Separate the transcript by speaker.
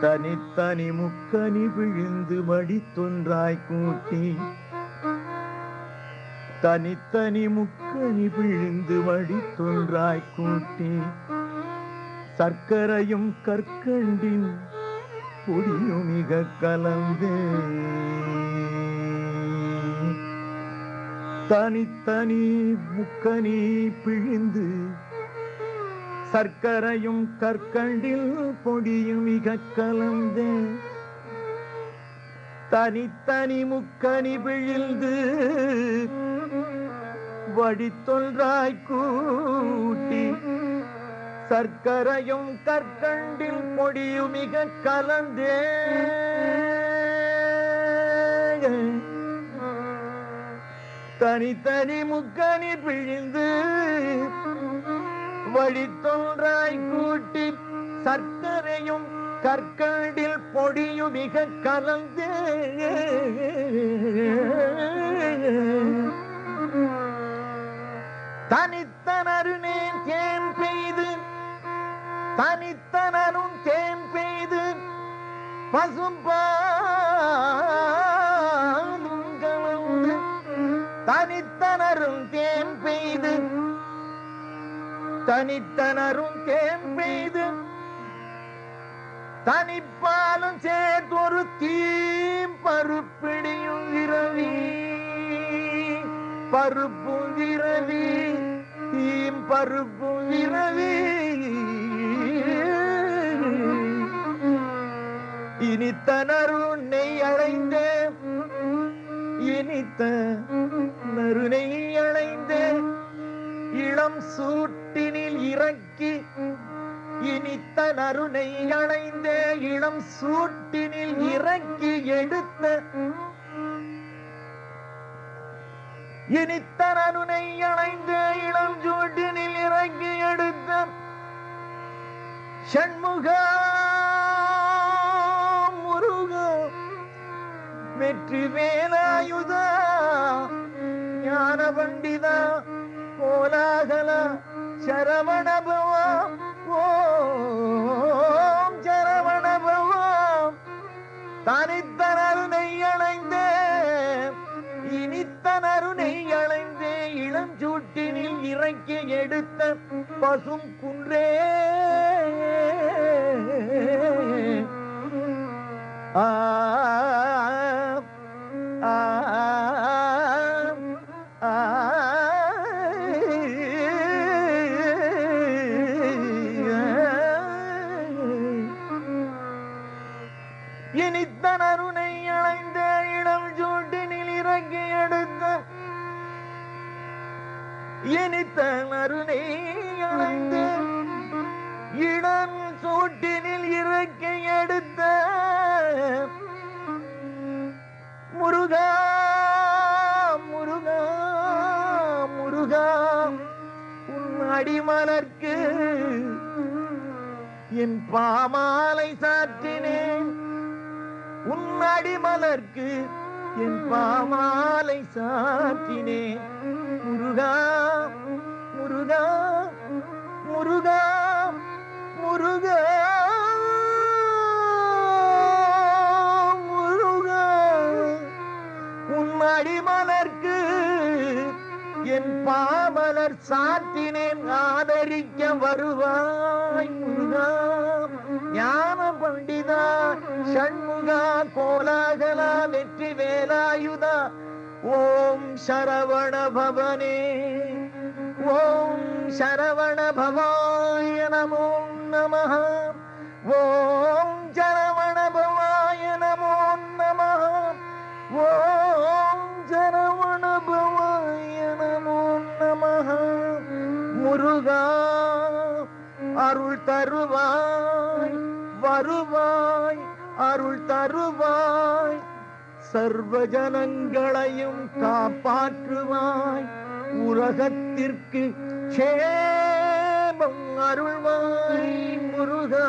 Speaker 1: தனித்தனி முக்கனி விழுந்து மடித்தொன்றாய் கூட்டி. தனித்தனி முக்கனி விழுந்து மடித்தொன்றாய் கூட்டி. சர்க்கரையும் கற்கண்டின் பொடியும் மிக கலந்து. தனித்தனி முக்கனி பிழிந்து சர்க்கரையும் கற்கண்டில் பொடியும் மிக கலந்து தனித்தனி முக்கனி பிழிந்து வடித்தொன்றாய் கூட்டி சர்க்கரையும் கற்கண்டில் பொடியும் மிக கலந்தே தனித்தனி முக்கணி பிழிந்து வழித்தோன்றாய் கூட்டி சர்க்கரையும் கற்கண்டில் பொடியும் மிக கலந்து தனித்தனருனேன் தேன் பெய்து தனித்தனரும் தேன் பெய்து பசும்பா தனித்தனரும் தேன் பெய்து. தனித்தனரும் தேன் பெய்து. தனிப்பாலும் சேர்த்தொரு தீம் பருப்பிடியும் இரவி பருப்பும் இரவி தீம் பருப்பும் இரவி இனித்தனரும் நெய் அடைந்தேன் இனித்த நறுனை அடைந்த இளம் சூட்டினில் இறக்கி இனித்த நறுனை அடைந்த இளம் சூட்டினில் இறக்கி எடுத்த இனித்த நறுனை அடைந்த இளம் சூட்டினில் இறக்கி எடுத்த ஷண்முகா வெற்றி வேலாயுதா ஞான பண்டிதா கோலாகல சரவண ஓம் சரவண தனித்தனரு நெய்யணைந்தே இனித்தனரு நெய்யணைந்தே அணைந்தே இளஞ்சூட்டினில் இறக்கி எடுத்த பசும் குன்றே. ஆ எடுத்த இனித்த இடம் சூட்டினில் இறக்கி எடுத்த முருகா முருகா முருகா உன் அடிமலர்க்கு என் பாமாலை சாற்றினேன். உன் அடிமலர்க்கு என் பாமாலை சாற்றினே. முருகா முருகா முருகா முருகா முருகா. உன் அடிமலர்க்கு என் பாமலர் சாத்தினேன் ஆதரிக்க வருவாய் முருகா. ஞான பண்டிதா ஷண்முகா கோலாகலா வெற்றி வேலாயுதா. ஓம் சரவண பவனே. ஓம் சரவண பவாய நமோ நம ஓம் சரவண பவாய நமோ நம ஓம் சரவண பவாய நமோ நம முருகா அருள் தருவாய். வருவாய் அருள் தருவாய் சர்வ ஜனங்களையும் காப்பாற்றுவாய் உலகத்திற்கு க்ஷேமம் அருள்வாய் முருகா.